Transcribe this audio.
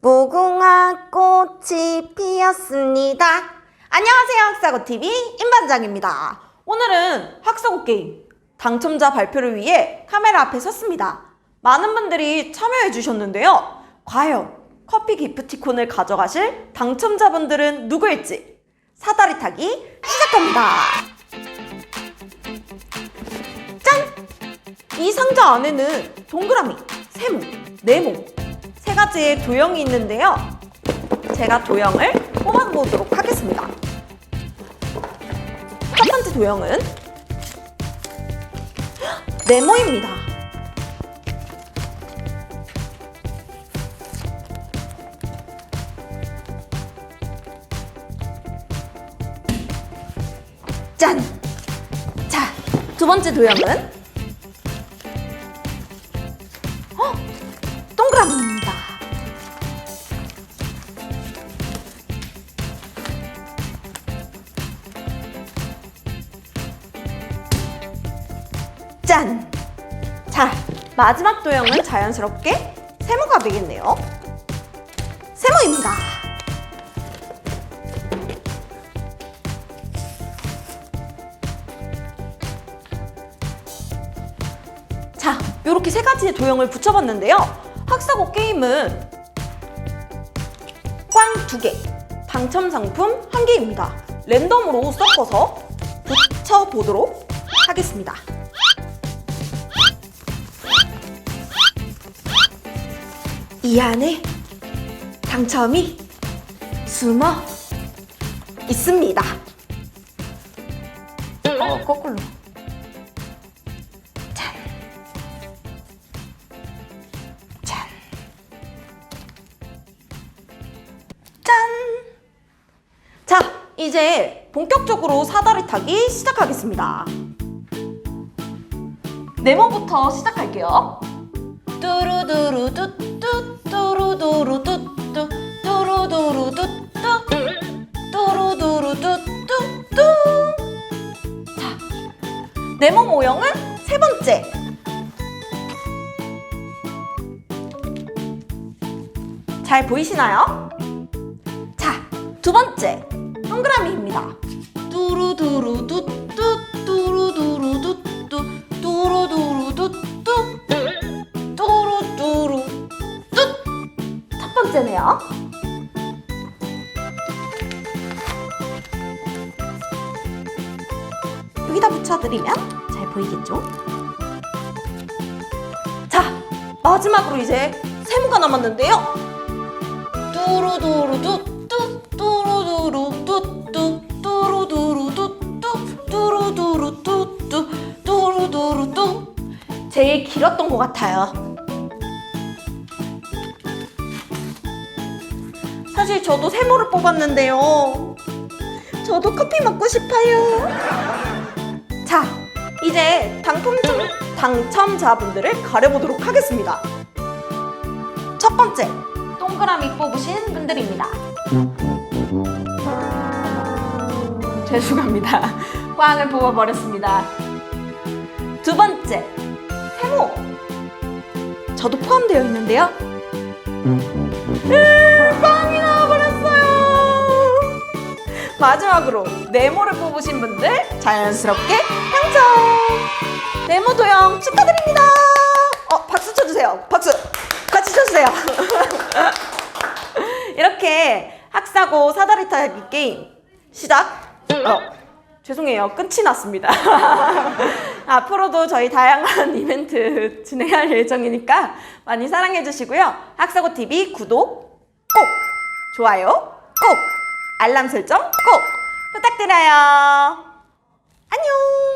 무궁화 꽃이 피었습니다. 안녕하세요, 학사고 TV 임반장입니다. 오늘은 학사고 게임 당첨자 발표를 위해 카메라 앞에 섰습니다. 많은 분들이 참여해 주셨는데요. 과연 커피 기프티콘을 가져가실 당첨자분들은 누구일지 사다리 타기 시작합니다. 이 상자 안에는 동그라미, 세모, 네모 세 가지의 도형이 있는데요. 제가 도형을 뽑아보도록 하겠습니다. 첫 번째 도형은 네모입니다. 짠! 자, 두 번째 도형은 동그라미입니다. 짠! 자, 마지막 도형은 자연스럽게 세모가 되겠네요. 세모입니다. 자, 이렇게 세 가지의 도형을 붙여봤는데요. 학사고 게임은 꽝 두 개, 당첨 상품 한 개입니다. 랜덤으로 섞어서 붙여보도록 하겠습니다. 이 안에 당첨이 숨어 있습니다. 어, 거꾸로. 이제 본격적으로 사다리 타기 시작하겠습니다. 네모부터 시작할게요. 뚜루두루 뚜뚜 뚜루두루 뚜뚜 뚜루두루 뚜뚜 뚜루두루 뚜뚜뚜 자, 네모 모형은 세 번째 잘 보이시나요? 자, 두 번째 동그라미입니다. 뚜루두루뚜 뚜 뚜루두루뚜뚜 뚜루두루뚜뚜 뚜루뚜루 뚜. 첫 번째네요. 여기다 붙여드리면 잘 보이겠죠? 자, 마지막으로 이제 세모가 남았는데요. 뚜루두루뚜뚜 제일 길었던 것 같아요. 사실 저도 세모를 뽑았는데요. 저도 커피 먹고 싶어요. 자, 이제 당첨자, 당첨자분들을 가려보도록 하겠습니다. 첫 번째, 동그라미 뽑으신 분들입니다. 죄송합니다. 꽝을 뽑아버렸습니다. 두 번째, 저도 포함되어 있는데요. 으, 꽝이 나와버렸어요. 마지막으로 네모를 뽑으신 분들 자연스럽게 당첨! 네모 도형 축하드립니다. 어, 박수 쳐주세요. 박수. 같이 쳐주세요. 이렇게 학사고 사다리 타기 게임 시작. 어, 죄송해요. 끝이 났습니다. 앞으로도 저희 다양한 이벤트 진행할 예정이니까 많이 사랑해 주시고요. 학사고 TV 구독 꼭, 좋아요 꼭, 알람 설정 꼭 부탁드려요. 안녕.